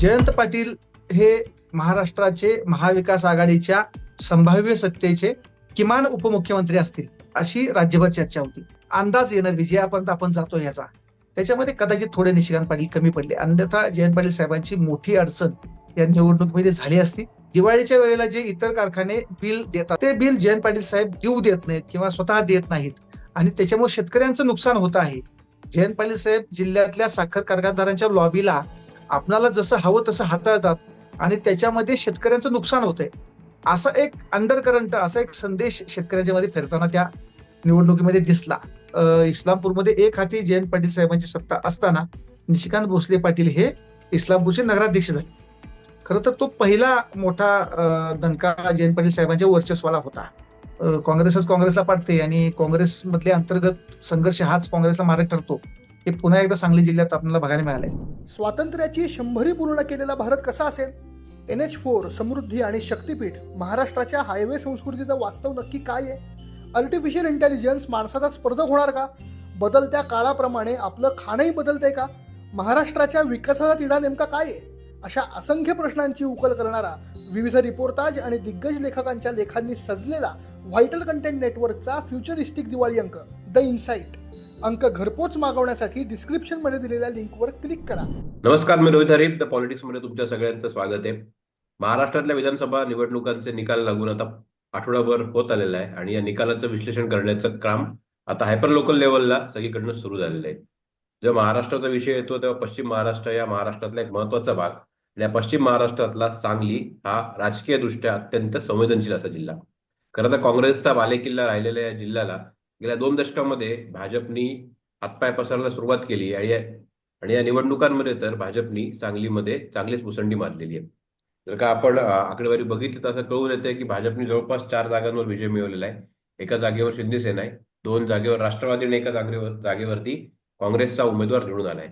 जयंत पाटील हे महाराष्ट्राचे महाविकास आघाडीच्या संभाव्य सत्तेचे किमान उपमुख्यमंत्री असतील अशी राज्यभर चर्चा होती. अंदाज येणं विजयापर्यंत आपण जातो याचा. त्याच्यामध्ये कदाचित थोडे निशिकांत पाटील कमी पडले. अन्यथा जयंत पाटील साहेबांची मोठी अडचण या निवडणुकीमध्ये झाली असती. दिवाळीच्या वेळेला जे इतर कारखाने बिल देतात ते बिल जयंत पाटील साहेब देऊ देत नाहीत किंवा स्वतः देत नाहीत. आणि त्याच्यामुळे शेतकऱ्यांचं नुकसान होत आहे. जयंत पाटील साहेब जिल्ह्यातल्या साखर कारखानदारांच्या लॉबीला आपणाला जसं हवं तसं हाताळतात आणि त्याच्यामध्ये शेतकऱ्यांचं नुकसान होतंय. असा एक अंडर करंट असा एक संदेश शेतकऱ्यांच्या मध्ये फिरताना त्या निवडणुकीमध्ये दिसला. इस्लामपूरमध्ये एक हाती जयंत पाटील साहेबांची सत्ता असताना निशिकांत भोसले पाटील हे इस्लामपूरचे नगराध्यक्ष झाले. खरं तर तो पहिला मोठा दणका जयंत पाटील साहेबांच्या वर्चस्वाला होता. काँग्रेसच काँग्रेसला पाडते आणि काँग्रेसमधले अंतर्गत संघर्ष हाच काँग्रेसला मार्ग ठरतो. हे पुन्हा एकदा सांगली जिल्ह्यात आपल्याला बघायला मिळाले स्वातंत्र्याची शंभरी पूर्ण केलेला भारत कसा असेल? एन एच फोर समृद्धी आणि शक्तीपीठ महाराष्ट्राच्या हायवे संस्कृतीचं वास्तव नक्की काय आहे? आर्टिफिशियल इंटेलिजन्स माणसाचा स्पर्धक होणार का? बदलत्या काळाप्रमाणे आपलं खाणंही बदलतंय का? महाराष्ट्राच्या विकासाचा तिढा नेमका काय आहे? अशा असंख्य प्रश्नांची उकल करणारा विविध रिपोर्टाज आणि दिग्गज लेखकांच्या लेखांनी सजलेला व्हायटल कंटेंट नेटवर्कचा फ्युचरिस्टिक दिवाळी अंक. द इन्साइट अंक घरपोच मागवण्यासाठी डिस्क्रिप्शनमध्ये दिलेल्या लिंकवर क्लिक करा. नमस्कार मी रोहित हरीप द पॉलिटिक्समध्ये तुमच्या सगळ्यांचं स्वागत आहे. महाराष्ट्रातल्या विधानसभा निवडणुकांचे निकाल लागून आता आठवडाभर होत आलेला आहे आणि या निकालाचं विश्लेषण करण्याचं काम आता हायपर लोकल लेवलला सगळीकडनं सुरू झालेलं आहे. जेव्हा महाराष्ट्राचा विषय येतो तेव्हा पश्चिम महाराष्ट्र या महाराष्ट्रातला एक महत्त्वाचा भाग आणि या पश्चिम महाराष्ट्रातला सांगली हा राजकीय दृष्ट्या अत्यंत संवेदनशील असा जिल्हा. खरं तर काँग्रेसचा बालेकिल्ला राहिलेल्या या जिल्ह्याला गेल्या दोन दशकामध्ये भाजपनी हातपाय पसरायला सुरुवात केली आणि आणि या निवडणुकांमध्ये तर भाजपनी सांगलीमध्ये चांगलीच मुसंडी मारलेली आहे. जर का आपण आकडेवारी बघितली तर असं कळून येते की भाजपने जवळपास चार जागांवर विजय मिळवलेला आहे. एका जागेवर शिंदेसेना आहे दोन जागेवर राष्ट्रवादी आणि एका जागेवर जागेवरती काँग्रेसचा उमेदवार निवडून आलाय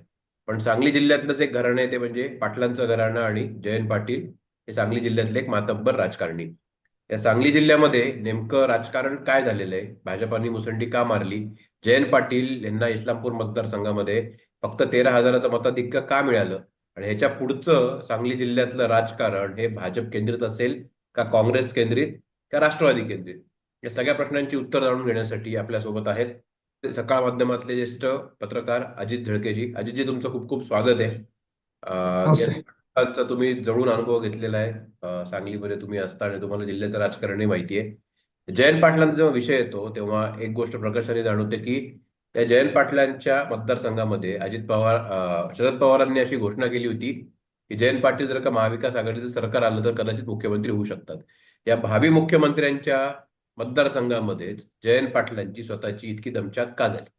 पण सांगली जिल्ह्यातलंच एक घराणं आहे ते म्हणजे पाटलांचं घराणं आणि जयंत पाटील हे सांगली जिल्ह्यातले एक मातब्बर राजकारणी. या सांगली जिल्ह्यामध्ये नेमकं राजकारण काय झालेलं आहे? भाजपाने मुसंडी का मारली? जयंत पाटील यांना इस्लामपूर मतदारसंघामध्ये फक्त तेरा हजाराचं मताधिक्य का मिळालं? आणि ह्याच्या पुढचं सांगली जिल्ह्यातलं राजकारण हे भाजप केंद्रित असेल का काँग्रेस केंद्रित का राष्ट्रवादी केंद्रित? या सगळ्या प्रश्नांची उत्तर जाणून घेण्यासाठी आपल्यासोबत आहेत ते सकाळ माध्यमातले ज्येष्ठ पत्रकार अजित झळकेजी अजितजी तुमचं खूप खूप स्वागत आहे. अं, तुम्ही जवळून अनुभव घेतलेला आहे. सांगलीमध्ये तुम्ही असता आणि तुम्हाला जिल्ह्याचं राजकारणही माहिती आहे. जयंत पाटलांचा जेव्हा विषय येतो तेव्हा एक गोष्ट प्रकर्षाने जाणवते की त्या जयंत पाटलांच्या मतदारसंघामध्ये अजित पवार शरद पवारांनी अशी घोषणा केली होती की जयंत पाटील जर का महाविकास आघाडीचं सरकार आलं तर कदाचित मुख्यमंत्री होऊ शकतात. या भावी मुख्यमंत्र्यांच्या मतदारसंघामध्येच जयंत पाटलांची स्वतःची इतकी दमछाक का झाली?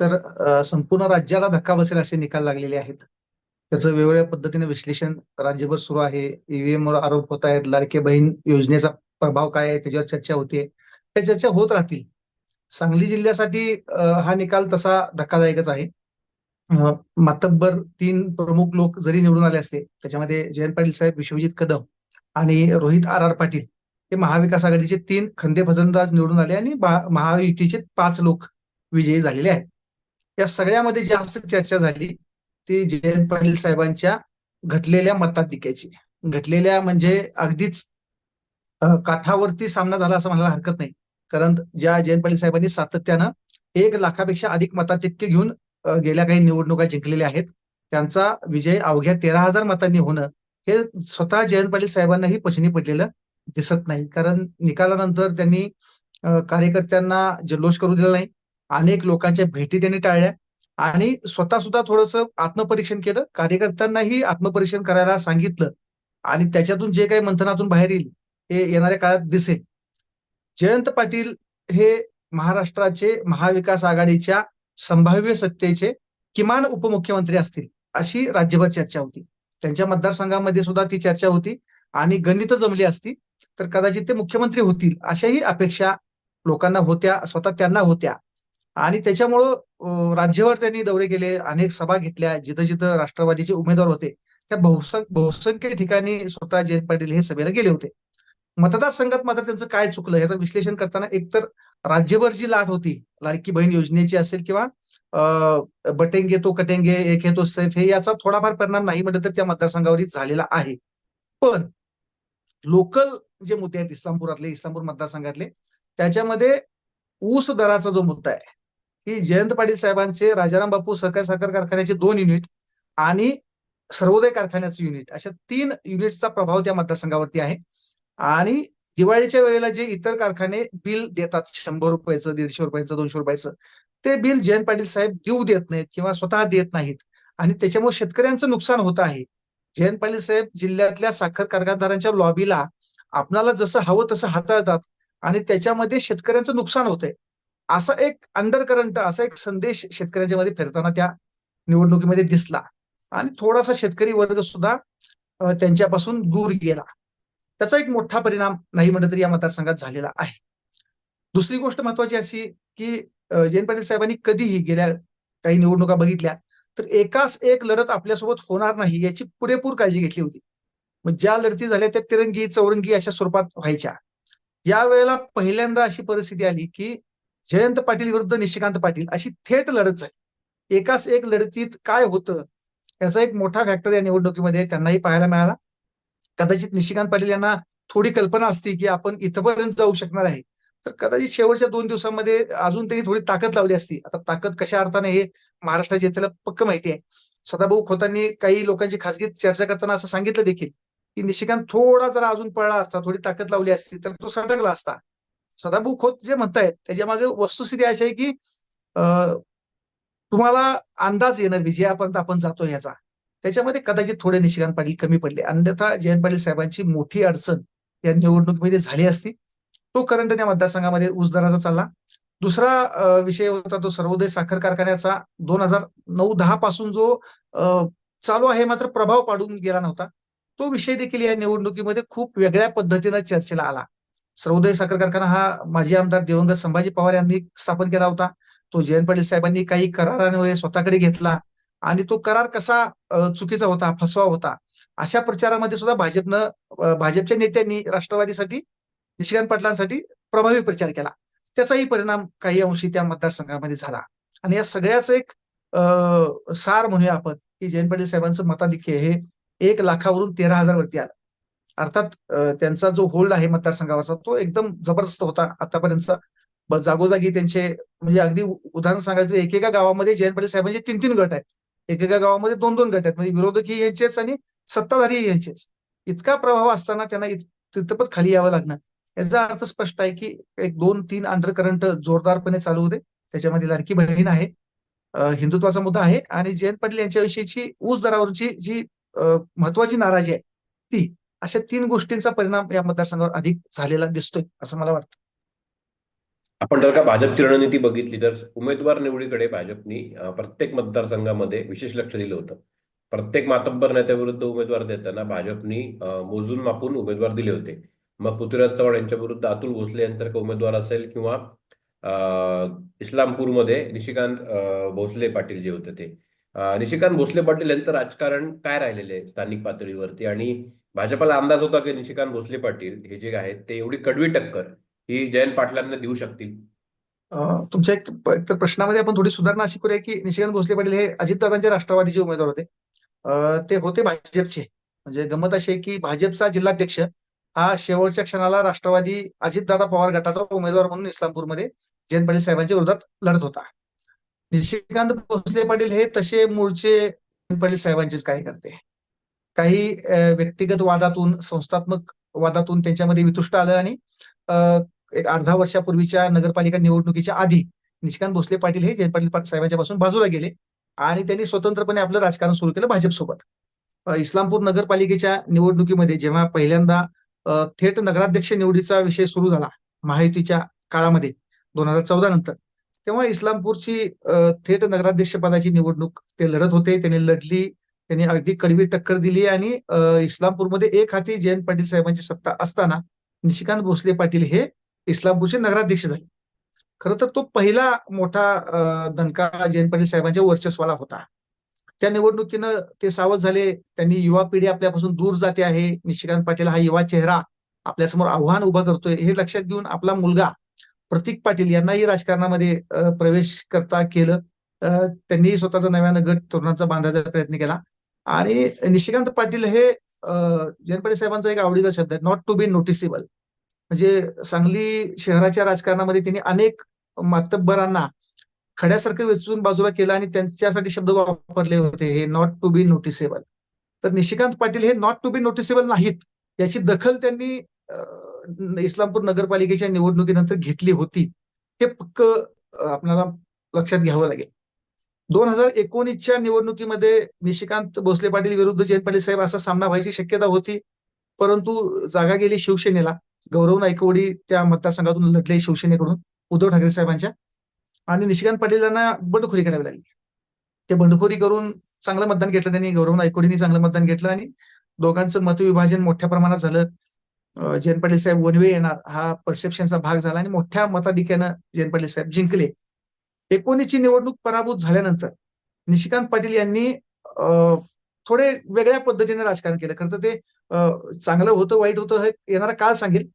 तर संपूर्ण राज्याला धक्का बसेल असे निकाल लागलेले आहेत. त्याचं वेगवेगळ्या पद्धतीने विश्लेषण राज्यभर सुरू आहे. ईव्हीएम वर आरोप होत आहेत लाडके बहीण योजनेचा प्रभाव काय आहे त्याच्यावर चर्चा होते. त्या चर्चा होत राहतील. सांगली जिल्ह्यासाठी हा निकाल तसा धक्कादायकच आहे. मातब्बर तीन प्रमुख लोक जरी निवडून आले असले त्याच्यामध्ये जयंत पाटील साहेब विश्वजित कदम आणि रोहित आर आर पाटील हे महाविकास आघाडीचे तीन खंदे फजंदाज निवडून आले आणि महायुतीचे पाच लोक विजयी झालेले आहेत. या सगळ्यामध्ये जास्त चर्चा झाली. ती जयंत पाटील साहेबांच्या घटलेल्या मताधिक्याची. घटलेल्या म्हणजे अगदीच काठावरती सामना झाला असं म्हणायला हरकत नाही. कारण ज्या जयंत पाटील साहेबांनी सातत्यानं एक लाखापेक्षा अधिक मताधिक्य घेऊन गेल्या काही निवडणुका जिंकलेल्या आहेत त्यांचा विजय अवघ्या तेरा हजार मतांनी होणं हे स्वतः जयंत पाटील साहेबांनाही पचनी पडलेलं दिसत नाही. कारण निकालानंतर त्यांनी कार्यकर्त्यांना जल्लोष करू दिला नाही. अनेक लोकांच्या भेटी त्यांनी टाळल्या. आणि स्वतः सुद्धा थोडंसं आत्मपरीक्षण केलं. कार्यकर्त्यांनाही आत्मपरीक्षण करायला सांगितलं. आणि त्याच्यातून जे काही मंथनातून बाहेर येईल हे येणाऱ्या काळात दिसेल. जयंत पाटील हे महाराष्ट्राचे महाविकास आघाडीच्या संभाव्य सत्तेचे किमान उपमुख्यमंत्री असतील अशी राज्यभर चर्चा होती. त्यांच्या मतदारसंघामध्ये सुद्धा ती चर्चा होती आणि गणित जमली असती तर कदाचित ते मुख्यमंत्री होतील अशाही अपेक्षा लोकांना होत्या स्वतः त्यांना होत्या. आणि त्याच्यामुळं राज्यभर त्यांनी दौरे केले अनेक सभा घेतल्या जिथं जिथं राष्ट्रवादीचे उमेदवार होते त्या बहुसंख्य बहुसंख्य ठिकाणी स्वतः जयंत पाटील हे सभेला गेले होते. मतदारसंघात मात्र त्यांचं काय चुकलं याचं विश्लेषण करताना एकतर राज्यभर जी लाट होती लाडकी बहीण योजनेची असेल किंवा बटेंगे तो कटेंगे एक हे तो सैफ हे याचा थोडाफार परिणाम नाही म्हटलं तर त्या मतदारसंघावरही झालेला आहे. पण लोकल जे मुद्दे आहेत इस्लामपुरातले इस्लामपूर मतदारसंघातले त्याच्यामध्ये ऊस दराचा जो मुद्दा आहे की जयंत पाटील साहेबांचे राजाराम बापू सहकार साखर कारखान्याचे दोन युनिट आणि सर्वोदय कारखान्याचं युनिट अशा तीन युनिटचा प्रभाव त्या मतदारसंघावरती आहे. आणि दिवाळीच्या वेळेला जे इतर कारखाने बिल देतात शंभर रुपयाचं दीडशे रुपयाचं दोनशे रुपयाचं ते बिल जयंत पाटील साहेब देऊ देत नाहीत किंवा स्वतः देत नाहीत. आणि त्याच्यामुळे शेतकऱ्यांचं नुकसान होत आहे. जयंत पाटील साहेब जिल्ह्यातल्या साखर कारखानदारांच्या लॉबीला आपणाला जसं हवं तसं हाताळतात आणि त्याच्यामध्ये शेतकऱ्यांचं नुकसान होतंय. असा एक अंडर करंट असा एक संदेश शेतकऱ्यांच्या मध्ये फिरताना त्या निवडणुकीमध्ये दिसला. आणि थोडासा शेतकरी वर्ग सुद्धा त्यांच्यापासून दूर गेला. त्याचा एक मोठा परिणाम नाही म्हटलं तरी या मतदारसंघात झालेला आहे. दुसरी गोष्ट महत्वाची अशी की जयंत पाटील साहेबांनी कधीही गेल्या काही निवडणुका बघितल्या तर एकाच एक लढत आपल्यासोबत होणार नाही याची पुरेपूर काळजी घेतली होती. मग ज्या लढती झाल्या त्या तिरंगी चौरंगी अशा स्वरूपात व्हायच्या. या वेळेला पहिल्यांदा अशी परिस्थिती आली की जयंत पाटील विरुद्ध निशिकांत पाटील अशी थेट लढत आहे एकाच एक लढतीत काय होतं? याचा एक मोठा फॅक्टर या निवडणुकीमध्ये त्यांनाही पाहायला मिळाला. कदाचित निशिकांत पाटील यांना थोडी कल्पना असते की आपण इथपर्यंत जाऊ शकणार आहे. तर कदाचित शेवटच्या दोन दिवसांमध्ये अजून त्यांनी थोडी ताकद लावली असती. आता ताकद कशा अर्थाने हे महाराष्ट्राच्या जनतेला पक्क माहिती आहे. सदाभाऊ खोतांनी काही लोकांची खासगी चर्चा करताना असं सांगितलं देखील की निशिकांत थोडा जरा अजून पळला असता थोडी ताकद लावली असती तर तो सटकला असता. सदाभाऊ खोत जे म्हणतायत त्याच्यामागे वस्तुस्थिती अशी आहे की अं, तुम्हाला अंदाज येणं विजयापर्यंत आपण जातो याचा. त्याच्यामध्ये कदाचित थोडे निशिकांत पाटील कमी पडले. अन्यथा जयंत पाटील साहेबांची मोठी अडचण या निवडणुकीमध्ये झाली असती. तो करंट या मतदारसंघामध्ये उजदाराचा दराचा चालला. दुसरा विषय होता तो सर्वोदय साखर कारखान्याचा. दोन हजार नऊ दहा पासून जो चालू आहे मात्र प्रभाव पाडून गेला नव्हता. तो विषय देखील या निवडणुकीमध्ये खूप वेगळ्या पद्धतीनं चर्चेला आला. सर्वोदय साखर कारखाना हा माजी आमदार दिवंगत संभाजी पवार यांनी स्थापन केला होता. तो जयंत पाटील साहेबांनी काही करारांमुळे स्वतःकडे घेतला आणि तो करार कसा चुकीचा होता फसवा होता अशा प्रचारामध्ये सुद्धा भाजपनं भाजपच्या नेत्यांनी राष्ट्रवादीसाठी निशिकांत पाटलांसाठी प्रभावी प्रचार केला. त्याचाही परिणाम काही अंशी त्या मतदारसंघामध्ये झाला. आणि या सगळ्याच एक अं, सार म्हणूया आपण की जयंत पाटील साहेबांचं मताधिक्य हे एक लाखावरून तेरा हजार वरती आलं. अर्थात त्यांचा जो होल्ड आहे मतदारसंघावरचा तो एकदम जबरदस्त होता आतापर्यंतचा जागोजागी त्यांचे म्हणजे अगदी उदाहरण सांगायचं एकेका गावामध्ये जयंत पाटील साहेबांचे तीन तीन गट आहेत. एकेका गावामध्ये दोन दोन गट आहेत. म्हणजे विरोधकही यांचेच आणि सत्ताधारी यांचेच. इतका प्रभाव असताना त्यांना इत- तिथपत खाली यावं लागणार. याचा अर्थ स्पष्ट आहे की एक दोन तीन अंडर करंट जोरदारपणे चालू होते. त्याच्यामध्ये लाडकी बहीण आहे. हिंदुत्वाचा मुद्दा आहे. आणि जयंत पाटील यांच्याविषयीची ऊस दरावरची जी महत्वाची नाराजी आहे ती अशा तीन गोष्टींचा परिणाम या मतदारसंघावर अधिक झालेला दिसतोय असं मला वाटतं. आपण जर का भाजपची रणनीती बघितली तर उमेदवार निवडीकडे भाजपनी प्रत्येक मतदारसंघामध्ये विशेष लक्ष दिलं होतं. प्रत्येक मातब्बर नेत्याविरुद्ध उमेदवार देताना भाजपनी मोजून मापून उमेदवार दिले होते. मग पृथ्वीराज चव्हाण यांच्या विरुद्ध अतुल भोसले यांसारखा उमेदवार असेल किंवा इस्लामपूरमध्ये निशिकांत भोसले पाटील जे होते ते. निशिकांत भोसले पाटील यांचं राजकारण काय राहिलेलं आहे स्थानिक पातळीवरती? आणि भाजपला अंदाज होता की निशिकांत भोसले पाटील हे जे आहेत ते एवढी कडवी टक्कर ही जयंत पाटलांना देऊ शकतील? तुमच्या एक तर प्रश्नामध्ये आपण थोडी सुधारणा अशी करूया की निशिकांत भोसले पाटील हे अजितदादांचे राष्ट्रवादीचे उमेदवार होते. ते होते भाजपचे. म्हणजे गंमत अशी आहे की भाजपचा जिल्हाध्यक्ष हा शेवटच्या क्षणाला राष्ट्रवादी अजितदादा पवार गटाचा उमेदवार म्हणून इस्लामपूरमध्ये जयंत पाटील साहेबांच्या विरोधात लढत होता. निशिकांत भोसले पाटील हे तसे मूळचे जयंत पाटील साहेबांचेच कार्यकर्ते काही व्यक्तिगत वादातून संस्थात्मक वादातून त्यांच्यामध्ये वितुष्ट आलं आणि अं, एक अर्धा वर्षापूर्वीच्या नगरपालिका निवडणुकीच्या आधी निशिकांत भोसले पाटील हे जयंत पाटील साहेबांच्या पासून बाजूला गेले आणि त्यांनी स्वतंत्रपणे आपलं राजकारण सुरू केलं भाजपसोबत. इस्लामपूर नगरपालिकेच्या निवडणुकीमध्ये जेव्हा पहिल्यांदा थेट नगराध्यक्ष निवडीचा विषय सुरू झाला महायुतीच्या काळामध्ये दोन हजार चौदा नंतर तेव्हा इस्लामपूरची थेट नगराध्यक्ष पदाची निवडणूक ते लढत होते त्यांनी लढली त्यांनी अगदी कडवी टक्कर दिली आणि इस्लामपूरमध्ये एक हाती जयंत पाटील साहेबांची सत्ता असताना निशिकांत भोसले पाटील हे इस्लामपूरचे नगराध्यक्ष झाले. खरं तर तो पहिला मोठा दणका जयंत पाटील साहेबांच्या वर्चस्वाला होता. त्या निवडणुकीनं ते सावध झाले. त्यांनी युवा पिढी आपल्यापासून दूर जाते आहे. निशिकांत पाटील हा युवा चेहरा आपल्यासमोर आव्हान उभं करतोय. हे लक्षात घेऊन आपला मुलगा प्रतीक पाटील यांनाही राजकारणामध्ये प्रवेश करता केलं. त्यांनी स्वतःचा नव्यानं गट तरुणांचा बांधायचा प्रयत्न केला. आणि निशिकांत पाटील हे जयंत साहेबांचा एक आवडीचा शब्द आहे नॉट टू बी नोटिसेबल म्हणजे सांगली शहराच्या राजकारणामध्ये त्यांनी अनेक मातब्बरांना खड्यासारखं वेचून बाजूला केलं आणि त्यांच्यासाठी शब्द वापरले होते हे नॉट टू बी नोटिसेबल तर निशिकांत पाटील हे नॉट टू बी नोटिसेबल नाहीत याची दखल त्यांनी इस्लामपूर नगरपालिकेच्या निवडणुकीनंतर घेतली होती. हे पक्क आपल्याला लक्षात घ्यावं लागेल. दोन हजार एकोणीसच्या निवडणुकीमध्ये निशिकांत भोसले पाटील विरुद्ध जयंत पाटील साहेब असा सामना व्हायची शक्यता होती. परंतु जागा गेली शिवसेनेला. गौरव नायकवडी त्या मतदारसंघातून लढले शिवसेनेकडून उद्धव ठाकरे साहेबांच्या. आणि निशिकांत पाटील यांना बंडखोरी करावी लागली. ते बंडखोरी करून चांगलं मतदान घेतलं त्यांनी गौरव नायकोडींनी चांगलं मतदान घेतलं आणि दोघांचं मतविभाजन मोठ्या प्रमाणात झालं. जयंत पाटील साहेब वनवे येणार हा परसेप्शनचा भाग झाला आणि मोठ्या मताधिक्यानं जयंत पाटील साहेब जिंकले. एकोणीसची निवडणूक पराभूत झाल्यानंतर निशिकांत पाटील यांनी थोडे वेगळ्या पद्धतीने राजकारण केलं. खरं तर ते चांगलं होतं वाईट होतं हे येणारा काळ सांगेल.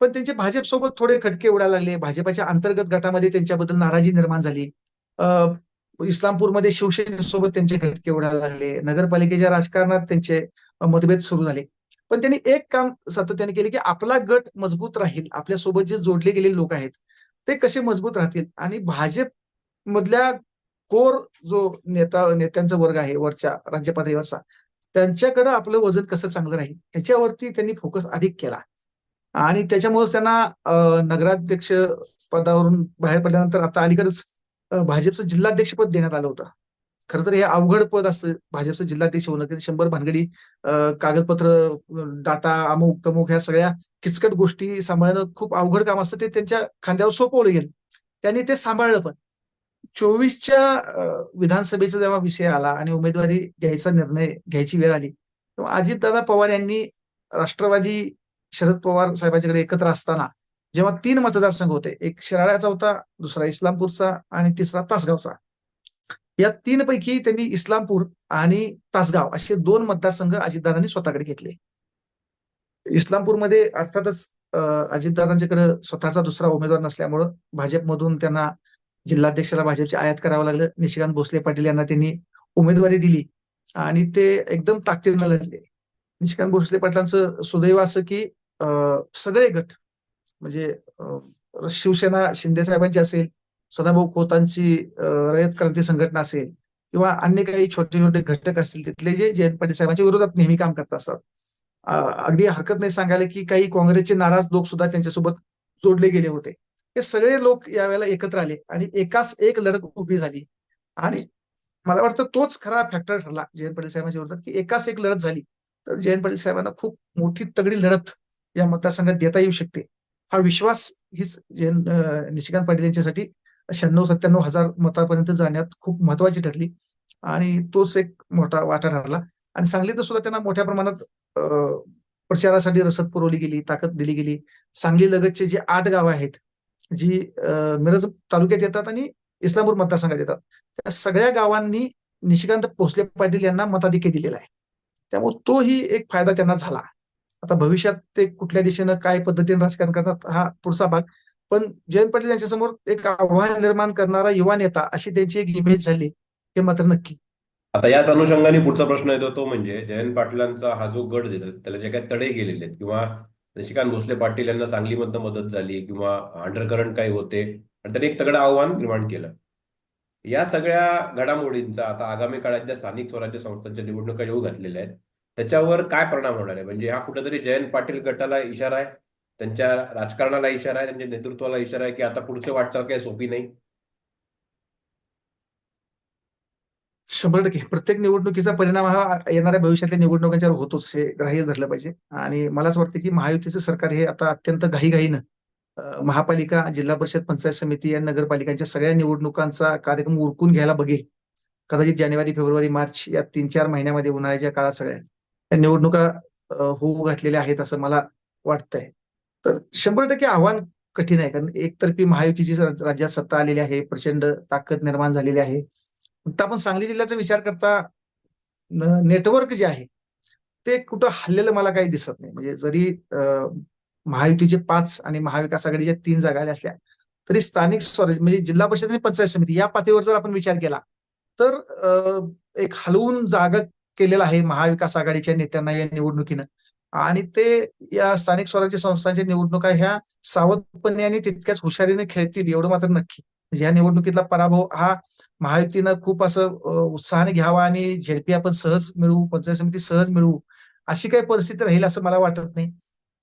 पण त्यांचे भाजपसोबत थोडे खटके उडायला लागले. भाजपाच्या अंतर्गत गटामध्ये त्यांच्याबद्दल नाराजी निर्माण झाली. अं, इस्लामपूरमध्ये शिवसेनेसोबत त्यांचे खटके उडायला लागले. नगरपालिकेच्या राजकारणात त्यांचे मतभेद सुरू झाले. पण त्यांनी एक काम सातत्याने केले की आपला गट मजबूत राहील. आपल्यासोबत जे जोडले गेलेले लोक आहेत ते कसे मजबूत राहतील? आणि भाजप मधल्या कोर जो नेता नेत्यांचा वर्ग आहे वरच्या राज्य पातळीवरचा त्यांच्याकडे आपलं वजन कसं चांगलं राहील? ह्याच्यावरती त्यांनी फोकस अधिक केला. आणि त्याच्यामुळे त्यांना अं, नगराध्यक्ष पदावरून बाहेर पडल्यानंतर आता अलीकडेच भाजपचं जिल्हाध्यक्ष पद देण्यात आलं होतं. खर तर हे अवघड पद असतं. भाजपचं जिल्हाध्यक्ष होणं शंभर भानगडी अं, कागदपत्र डाटा अमुक तमुक ह्या सगळ्या किचकट गोष्टी सांभाळणं खूप अवघड काम असतं. ते त्यांच्या खांद्यावर सोपवलं गेलं. त्यांनी ते सांभाळलं पण. चोवीसच्या विधानसभेचा जेव्हा विषय आला आणि उमेदवारी घ्यायचा निर्णय घ्यायची वेळ आली तेव्हा अजितदादा पवार यांनी राष्ट्रवादी शरद पवार साहेबांच्याकडे एकत्र असताना जेव्हा तीन मतदारसंघ होते एक शिराळ्याचा होता दुसरा इस्लामपूरचा आणि तिसरा तासगावचा. या तीन पैकी त्यांनी इस्लामपूर आणि तासगाव असे दोन मतदारसंघ अजितदादांनी स्वतःकडे घेतले. इस्लामपूरमध्ये अर्थातच अजितदादांच्याकडे स्वतःचा दुसरा उमेदवार नसल्यामुळं भाजपमधून त्यांना जिल्हाध्यक्षाला भाजपची आयात करावं लागलं. निशिकांत भोसले पाटील यांना त्यांनी उमेदवारी दिली आणि ते एकदम ताकदीनं लढले. निशिकांत भोसले पाटलांचं सुदैव असं की अं, सगळे गट म्हणजे शिवसेना शिंदे साहेबांची असेल सदाभाऊ खोतांची रयत क्रांती संघटना असेल किंवा अन्य काही छोटे छोटे घटक असतील तिथले जे जयंत पाटील साहेबांच्या विरोधात नेहमी काम करत असतात. अगदी हरकत नाही सांगायला की काही काँग्रेसचे नाराज लोक सुद्धा त्यांच्यासोबत जोडले गेले होते. हे सगळे लोक यावेळेला एकत्र आले आणि एकाच एक लढत उभी झाली. आणि मला वाटतं तोच खरा फॅक्टर ठरला जयंत पाटील साहेबांच्या विरोधात की एकाच एक लढत झाली तर जयंत पाटील साहेबांना खूप मोठी तगडी लढत या मतदारसंघात देता येऊ शकते. हा विश्वास हीच जयंत निशिकांत पाटील यांच्यासाठी शहाण्णव सत्त्याण्णव हजार मतापर्यंत जाण्यात खूप महत्वाची ठरली. आणि तोच एक मोठा वाटा ठरला. आणि सांगलीत सुद्धा त्यांना मोठ्या प्रमाणात प्रचारासाठी रसद पुरवली गेली ताकद दिली गेली. सांगली लगतचे जे आठ गावं आहेत जी मिरज तालुक्यात येतात आणि इस्लामपूर मतदारसंघात येतात. त्या सगळ्या गावांनी निशिकांत भोसले पाटील यांना मताधिक्य दिलेला आहे. त्यामुळे तोही एक फायदा त्यांना झाला. आता भविष्यात ते कुठल्या दिशेनं काय पद्धतीने राजकारण करतात हा पुढचा भाग. पण जयंत पाटील यांच्यासमोर एक आव्हान निर्माण करणारा युवा नेता अशी त्यांची एक इमेज झाली हे मात्र नक्की. आता याच अनुषंगाने पुढचा प्रश्न येतो तो म्हणजे जयंत पाटलांचा हा जो गट देतात त्याला जे काही तडे गेलेले आहेत किंवा निशिकांत भोसले पाटील यांना सांगलीमधनं मदत झाली किंवा अंडरकरंट काही होते. आणि त्यांनी एक तगडं आव्हान निर्माण केलं. या सगळ्या घडामोडींचा आता आगामी काळात ज्या स्थानिक स्वराज्य संस्थांच्या निवडणुका येऊ घातलेल्या आहेत त्याच्यावर काय परिणाम होणार आहे? म्हणजे हा कुठेतरी जयंत पाटील गटाला इशारा आहे त्यांच्या राजकारणाला इशारा आहे त्यांच्या नेतृत्वाला इशारा आहे की आता पुढचे वाटचाल काही सोपी नाही. शंभर टक्के. प्रत्येक निवडणुकीचा परिणाम हा येणाऱ्या भविष्यातल्या निवडणुकांच्यावर होतोच हे ग्राह्य धरलं पाहिजे. आणि मला असं वाटतं की महायुतीचं सरकार हे आता अत्यंत घाईघाईनं महापालिका जिल्हा परिषद पंचायत समिती या नगरपालिकांच्या सगळ्या निवडणुकांचा कार्यक्रम उरकून घ्यायला बघेल. कदाचित जानेवारी फेब्रुवारी मार्च या तीन चार महिन्यामध्ये उन्हाळ्याच्या काळात सगळ्या त्या निवडणुका होऊ घातलेल्या आहेत असं मला वाटतंय. तर शंभर टक्के आव्हान कठीण आहे कारण एकतर्फी महायुतीची राज्यात सत्ता आलेली आहे प्रचंड ताकद निर्माण झालेली आहे. फक्त आपण सांगली जिल्ह्याचा विचार करता नेटवर्क जे आहे ते कुठं हल्लेलं मला काही दिसत नाही. म्हणजे जरी महायुतीचे पाच आणि महाविकास आघाडीच्या तीन जागा आल्या असल्या तरी स्थानिक स्वराज्य म्हणजे जिल्हा परिषद आणि पंचायत समिती या पातळीवर जर आपण विचार केला तर एक हलवून जागा केलेला आहे महाविकास आघाडीच्या नेत्यांना या निवडणुकीनं. आणि ते या स्थानिक स्वराज्य संस्थांच्या निवडणुका ह्या सावधपणे आणि तितक्याच हुशारीने खेळतील एवढं मात्र नक्की. म्हणजे या निवडणुकीतला पराभव हा महायुतीनं खूप असं उत्साहाने घ्यावा आणि झेडपी आपण सहज मिळवू पंचायत समिती सहज मिळवू अशी काही परिस्थिती राहील असं मला वाटत नाही.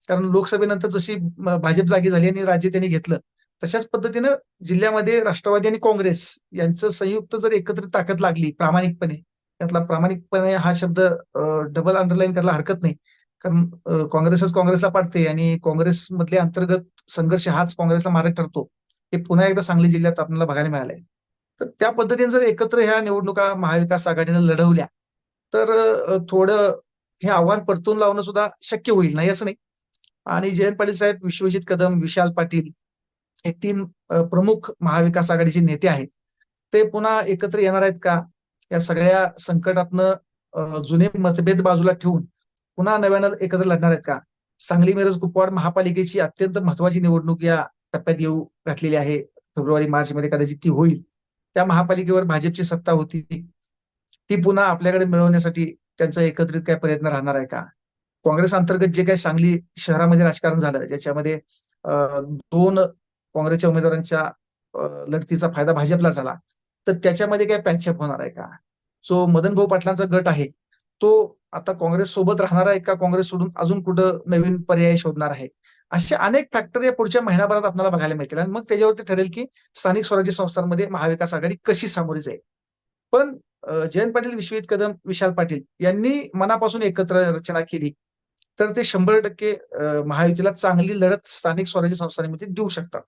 कारण लोकसभेनंतर जशी भाजप जागी झाली आणि राज्य त्यांनी घेतलं तशाच पद्धतीनं जिल्ह्यामध्ये राष्ट्रवादी आणि काँग्रेस यांचं संयुक्त जर एकत्रित ताकद लागली प्रामाणिकपणे त्यातला प्रामाणिकपणे हा शब्द डबल अंडरलाईन करायला हरकत नाही. कारण काँग्रेसच काँग्रेसला पाडते आणि काँग्रेसमधले अंतर्गत संघर्ष हाच काँग्रेसला मारक ठरतो. हे पुन्हा एकदा सांगली जिल्ह्यात आपल्याला बघायला मिळालंय. तर त्या पद्धतीने जर एकत्र ह्या निवडणुका महाविकास आघाडीनं लढवल्या तर थोडं हे आव्हान परतून लावणं सुद्धा शक्य होईल नाही असं नाही? आणि जयंत पाटील साहेब विश्वजित कदम विशाल पाटील हे तीन प्रमुख महाविकास आघाडीचे नेते आहेत. ते पुन्हा एकत्र येणार आहेत का? या सगळ्या संकटातनं जुने मतभेद बाजूला ठेवून पुन्हा नव्यानं एकत्र लढणार आहेत का? सांगली मिरज कुपवाड महापालिकेची अत्यंत महत्वाची निवडणूक या टप्प्यात येऊ घातलेली आहे. फेब्रुवारी मार्च मध्ये कदाचित ती होईल. त्या महापालिकेवर भाजपची सत्ता होती ती पुन्हा आपल्याकडे मिळवण्यासाठी त्यांचा एकत्रित काय प्रयत्न राहणार आहे का? काँग्रेस अंतर्गत जे काही सांगली शहरामध्ये राजकारण झालं ज्याच्यामध्ये दोन काँग्रेसच्या उमेदवारांच्या लढतीचा फायदा भाजपला झाला तर त्याच्यामध्ये काय पॅचअप होणार आहे का? जो मदन भाऊ पाटलांचा गट आहे तो आता काँग्रेस सोबत राहणार आहे का? काँग्रेस सोडून अजून कुठं नवीन पर्याय शोधणार आहे? असे अनेक फॅक्टर या पुढच्या महिनाभरात आपल्याला बघायला मिळतील. आणि मग त्याच्यावरती ठरेल की स्थानिक स्वराज्य संस्थांमध्ये महाविकास आघाडी कशी सामोरी जाईल. पण जयंत पाटील विश्वजित कदम विशाल पाटील यांनी मनापासून एकत्र रचना केली तर ते शंभर टक्के महायुतीला चांगली लढत स्थानिक स्वराज्य संस्थांमध्ये देऊ शकतात.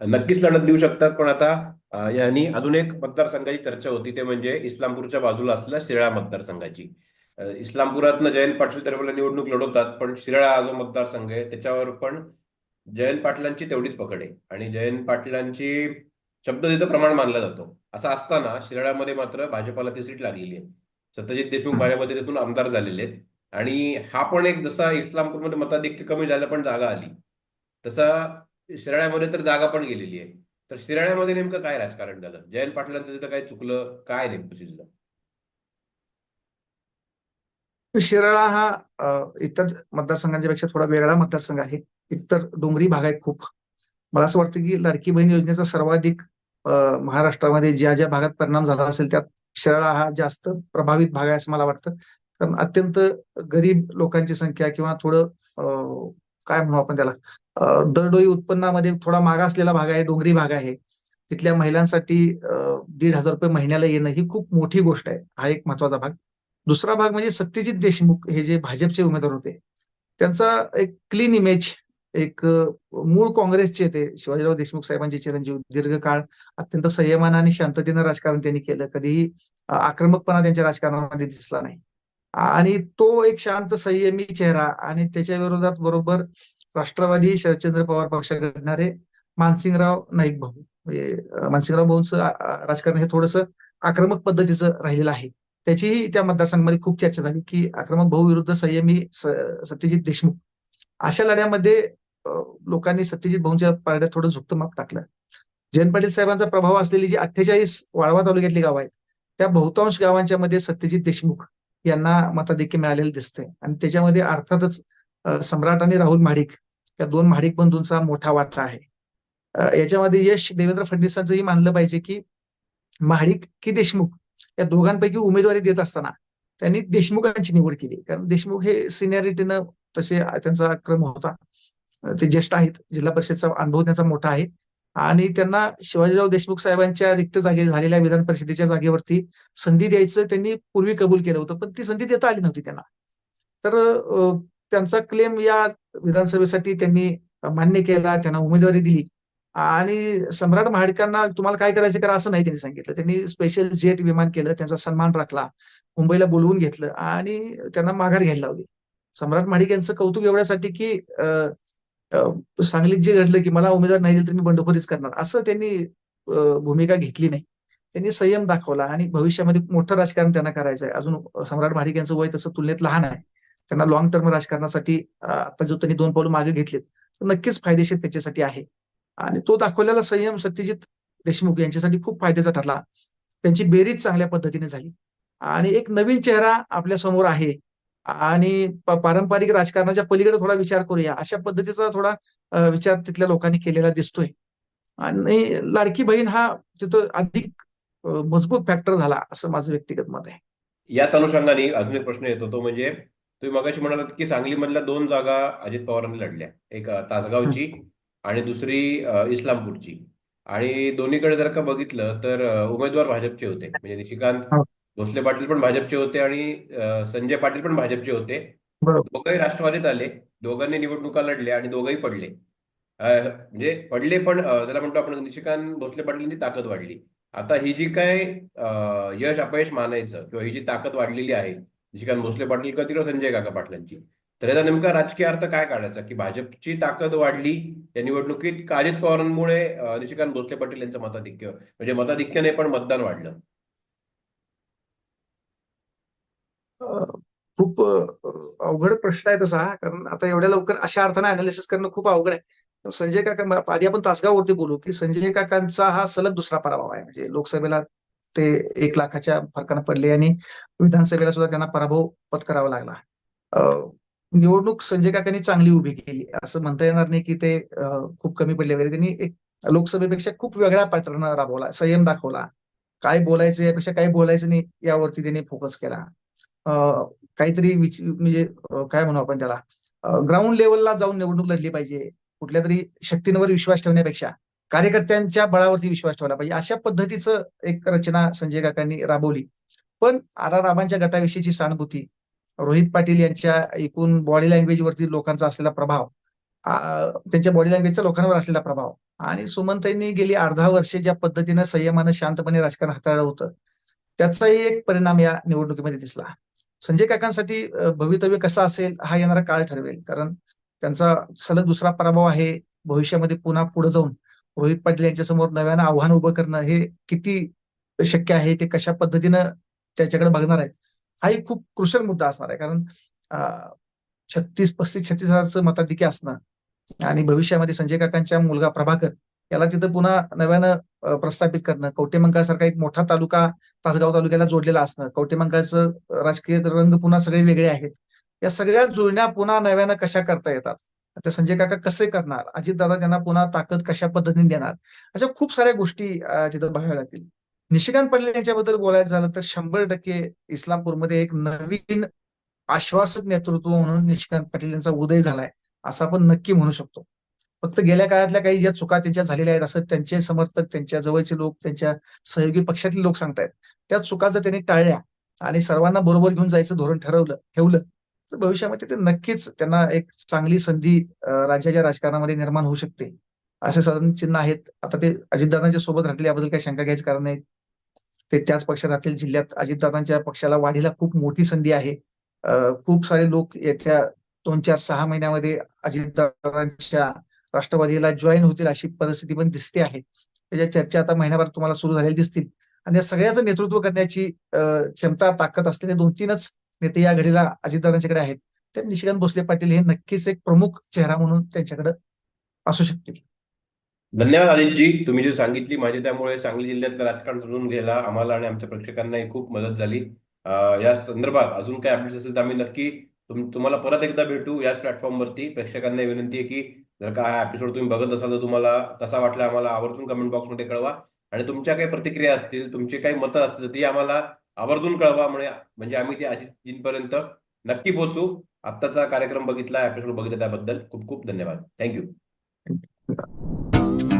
नक्कीच लढत देऊ शकतात पण आता यांनी अजून एक मतदारसंघाची चर्चा होती ते म्हणजे इस्लामपूरच्या बाजूला असलेल्या शिराळा मतदारसंघाची. इस्लामपुरातनं जयंत पाटील तर्फे निवडणूक लढवतात पण शिराळा हा जो मतदारसंघ आहे त्याच्यावर पण जयंत पाटलांची तेवढीच पकड आहे आणि जयंत पाटलांची शब्द तिथं प्रमाण मानला जातो. असं असताना शिराळ्यामध्ये मात्र भाजपाला ती सीट लागलेली आहे. सत्यजित देशमुख भाजपमध्ये तिथून आमदार झालेले आहेत. आणि हा पण एक जसा इस्लामपूरमध्ये मताधिक्य कमी झालं पण जागा आली. तसा शिराळ्यामध्ये तर जागा पण गेलेली आहे. तर शिराळ्यामध्ये नेमकं काय राजकारण झालं? जयंत पाटलांचं तिथं काय चुकलं? काय नेमकं शिजलं? शिराळा हा इतर मतदारसंघांच्या पेक्षा थोडा वेगळा मतदारसंघ आहे. इतर डोंगरी भाग आहे खूप. मला असं वाटतं की लाडकी बहीण योजनेचा सर्वाधिक महाराष्ट्रामध्ये ज्या ज्या भागात परिणाम झाला असेल त्यात शिराळा हा जास्त प्रभावित भाग आहे असं मला वाटतं. कारण अत्यंत गरीब लोकांची संख्या किंवा थोडं काय म्हणू आपण त्याला दरडोई उत्पन्नामध्ये थोडा मागा असलेला भाग आहे डोंगरी भाग आहे. तिथल्या महिलांसाठी दीड हजार रुपये महिन्याला येणं ही खूप मोठी गोष्ट आहे. हा एक महत्त्वाचा भाग. दुसरा भाग म्हणजे सत्यजित देशमुख हे जे भाजपचे उमेदवार होते त्यांचा एक क्लीन इमेज एक मूळ काँग्रेसचे ते शिवाजीराव देशमुख साहेबांचे चिरंजीव दीर्घकाळ अत्यंत संयमानं आणि शांततेनं राजकारण त्यांनी केलं. कधीही आक्रमकपणा त्यांच्या राजकारणामध्ये दिसला नाही. आणि तो एक शांत संयमी चेहरा आणि त्याच्या विरोधात बरोबर राष्ट्रवादी शरदचंद्र पवार पक्ष घडणारे मानसिंगराव नाईक भाऊ म्हणजे मानसिंगराव भाऊंचं राजकारण हे थोडंसं आक्रमक पद्धतीचं राहिलेलं आहे. त्याचीही त्या मतदारसंघामध्ये खूप चर्चा झाली की आक्रमक भाऊ विरुद्ध संयमी सत्यजित देशमुख. अशा लढ्यामध्ये लोकांनी सत्यजित भाऊंच्या पारड्यात थोडं झुकतं माप टाकलं. जयंत पाटील साहेबांचा प्रभाव असलेली जी अठ्ठेचाळीस वाळवा तालुक्यातली गावं आहेत त्या बहुतांश गावांच्या मध्ये सत्यजित देशमुख यांना मताधिक्य मिळालेलं दिसतंय. आणि त्याच्यामध्ये अर्थातच सम्राट आणि राहुल महाडिक त्या दोन महाडिक बंधूंचा मोठा वाटा आहे. याच्यामध्ये यश देवेंद्र फडणवीसांचंही मानलं पाहिजे की महाडिक की देशमुख या दोघांपैकी उमेदवारी देत असताना त्यांनी देशमुखांची निवड केली. कारण देशमुख हे सिनियरिटीनं तसे त्यांचा क्रम होता. ते ज्येष्ठ आहेत. जिल्हा परिषदचा अनुभव त्यांचा मोठा आहे. आणि त्यांना शिवाजीराव देशमुख साहेबांच्या रिक्त जागे झालेल्या विधान परिषदेच्या जागेवरती संधी द्यायचं त्यांनी पूर्वी कबूल केलं होतं. पण ती संधी देता आली नव्हती त्यांना. तर त्यांचा क्लेम या विधानसभेसाठी त्यांनी मान्य केला. त्यांना उमेदवारी दिली. आणि सम्राट महाडिकांना तुम्हाला काय करायचं करा असं नाही त्यांनी सांगितलं. त्यांनी स्पेशल जेट विमान केलं त्यांचा सन्मान राखला मुंबईला बोलवून घेतलं आणि त्यांना माघार घ्यायला लावली. सम्राट महाडिक यांचं कौतुक एवढ्यासाठी की सांगलीत जे घडलं की मला उमेदवार नाही दिलं तर मी बंडखोरीच करणार असं त्यांनी भूमिका घेतली नाही. त्यांनी संयम दाखवला आणि भविष्यामध्ये मोठं राजकारण त्यांना करायचं आहे अजून सम्राट महाडिक यांचं वय तसं तुलनेत लहान आहे. त्यांना लॉंग टर्म राजकारणासाठी आता जो त्यांनी दोन पाऊल मागे घेतलेत तर नक्कीच फायदेशीर त्याच्यासाठी आहे. आणि तो दाखवलेला संयम सत्यजित देशमुख यांच्यासाठी खूप फायद्याचा ठरला. त्यांची बेरीज चांगल्या पद्धतीने झाली. आणि एक नवीन चेहरा आपल्यासमोर आहे. आणि पारंपरिक राजकारणाच्या पलीकडे थोडा विचार करूया. अशा पद्धतीचा थोडा विचार तिथल्या लोकांनी केलेला दिसतोय. आणि लाडकी बहीण हा तिथं अधिक मजबूत फॅक्टर झाला असं माझं व्यक्तिगत मत आहे. याच अनुषंगाने अजून एक प्रश्न येतो तो म्हणजे तुम्ही मगाशी म्हणालात की सांगलीमधल्या दोन जागा अजित पवारांनी लढल्या. एक तासगावची आणि दुसरी इस्लामपूरची. आणि दोन्हीकडे जर का बघितलं तर उमेदवार भाजपचे होते. म्हणजे निशिकांत हो. भोसले पाटील पण भाजपचे होते आणि संजय पाटील पण भाजपचे होते. दोघंही राष्ट्रवादीत आले. दोघांनी निवडणुका लढल्या आणि दोघंही पडले. म्हणजे पडले पण त्याला म्हणतो आपण निशिकांत भोसले पाटलांची ताकद वाढली. आता ही जी काय यश अपयश मानायचं किंवा ही जी ताकद वाढलेली आहे निशिकांत भोसले पाटील किंवा तिकडे संजय काका पाटलांची तर याचा नेमका राजकीय अर्थ काय काढायचा? की भाजपची ताकद वाढली या निवडणुकीत का अजित पवारांमुळे निशिकांत भोसले पाटील यांचं मताधिक्य म्हणजे मताधिक्याने पण मतदान वाढलं. अं, खूप अवघड प्रश्न आहे तसा कारण आता एवढ्या लवकर अशा अर्थाने अनालिसिस करणं खूप अवघड आहे. संजय काका आधी आपण तासगाववरती बोलू की संजय काकांचा हा सलग दुसरा पराभव आहे. म्हणजे लोकसभेला ते एक लाखाच्या फरकानं पडले आणि विधानसभेला सुद्धा त्यांना पराभव पत्करावा लागला. अं, निवडणूक संजय काकांनी चांगली उभी केली. असं म्हणता येणार नाही की ते खूप कमी पडले वगैरे. त्यांनी एक लोकसभेपेक्षा खूप वेगळा पॅटर्न राबवला संयम दाखवला. काय बोलायचं यापेक्षा काय बोलायचं नाही यावरती त्यांनी फोकस केला. काहीतरी विच म्हणजे काय म्हणू आपण त्याला? ग्राउंड लेवलला जाऊन निवडणूक लढली पाहिजे. कुठल्या तरी शक्तींवर विश्वास ठेवण्यापेक्षा कार्यकर्त्यांच्या बळावरती विश्वास ठेवला पाहिजे. अशा पद्धतीचं एक रचना संजय काकांनी राबवली. पण आर आर राबांच्या गटाविषयीची सहानुभूती रोहित पाटील यांच्या एकूण बॉडी लँग्वेजवरती लोकांचा असलेला प्रभाव त्यांच्या बॉडी लँग्वेजचा लोकांवर असलेला प्रभाव आणि सुमनताईंनी गेली अर्धा वर्षे ज्या पद्धतीनं संयमानं शांतपणे राजकारण हाताळलं होतं त्याचाही एक परिणाम या निवडणुकीमध्ये दिसला. संजय काकांसाठी भवितव्य कसं असेल हा येणारा काळ ठरवेल कारण त्यांचा सलग दुसरा पराभव आहे भविष्यामध्ये पुन्हा पुढे जाऊन रोहित पाटील यांच्या समोर नव्यानं आव्हान उभं करणं हे किती शक्य आहे ते कशा पद्धतीनं त्याच्याकडे बघणार आहेत हाही खूप क्रुशल मुद्दा असणार आहे. कारण छत्तीस पस्तीस छत्तीस हजारचं मताधिक्य असणं आणि भविष्यामध्ये संजय काकांच्या मुलगा प्रभाकर याला तिथं पुन्हा नव्यानं प्रस्थापित करणं. कवटेमंकाळसारखा एक मोठा तालुका तासगाव तालुक्याला जोडलेला असणं कवटेमंकाळचं राजकीय रंग पुन्हा सगळे वेगळे आहेत. या सगळ्या जुळण्या पुन्हा नव्यानं कशा करता येतात? आता संजय काका कसे करणार? अजितदादा त्यांना पुन्हा ताकद कशा पद्धतीने देणार? अशा खूप साऱ्या गोष्टी तिथं बघाव्या लागतील निशिकांत पाटील यांच्याबद्दल बोलायचं झालं तर शंभर टक्के इस्लामपूरमध्ये एक नवीन आश्वासक नेतृत्व म्हणून निशिकांत पाटील यांचा उदय झालाय असं आपण नक्की म्हणू शकतो. फक्त गेल्या काळातल्या काही ज्या चुका त्यांच्या झालेल्या आहेत असं त्यांचे समर्थक त्यांच्या जवळचे लोक त्यांच्या सहयोगी पक्षातले लोक सांगतायत. त्या चुका जर त्यांनी टाळल्या आणि सर्वांना बरोबर घेऊन जायचं धोरण ठरवलं ठेवलं तर भविष्यामध्ये ते नक्कीच त्यांना एक चांगली संधी राज्याच्या राजकारणामध्ये निर्माण होऊ शकते. असे साधारण चिन्ह आहेत. आता ते अजितदादांच्या सोबत राहतील याबद्दल काही शंका घ्यायचं कारण नाही ते त्याच पक्षात राहतील जिल्ह्यात अजितदादांच्या पक्षाला वाढीला खूप मोठी संधी आहे. खूप सारे लोक येत्या दोन चार सहा महिन्यामध्ये अजितदादांच्या राष्ट्रवादीला जॉईन होतील अशी परिस्थिती पण दिसते आहे. त्याच्या चर्चा आता महिन्याभर तुम्हाला सुरू झालेल्या दिसतील. आणि या सगळ्याचं नेतृत्व करण्याची क्षमता ताकद असलेले दोन तीनच नेते या घडीला अजितदादांच्याकडे आहेत. तर निशिकांत भोसले पाटील हे नक्कीच एक प्रमुख चेहरा म्हणून त्यांच्याकडे असू शकतील. धन्यवाद आदितजी. तुम्ही जी सांगितली माहिती त्यामुळे सांगली जिल्ह्यातलं राजकारण समजून घ्यायला आम्हाला आणि आमच्या प्रेक्षकांनाही खूप मदत झाली. या संदर्भात अजून काही अपडेट्स असेल तर आम्ही नक्की तुम तुम्हाला परत एकदा भेटू याच प्लॅटफॉर्मवरती. प्रेक्षकांना विनंती आहे की जर का हा एपिसोड तुम्ही बघत असाल तर तुम्हाला कसा वाटला आम्हाला आवर्जून कमेंट बॉक्समध्ये कळवा. आणि तुमच्या काही प्रतिक्रिया असतील तुमची काही मतं असतील तर ती आम्हाला आवर्जून कळवा. म्हणजे म्हणजे आम्ही ते अजितजींपर्यंत नक्की पोहोचू. आत्ताचा कार्यक्रम बघितला एपिसोड बघितला त्याबद्दल खूप खूप धन्यवाद. Thank you that.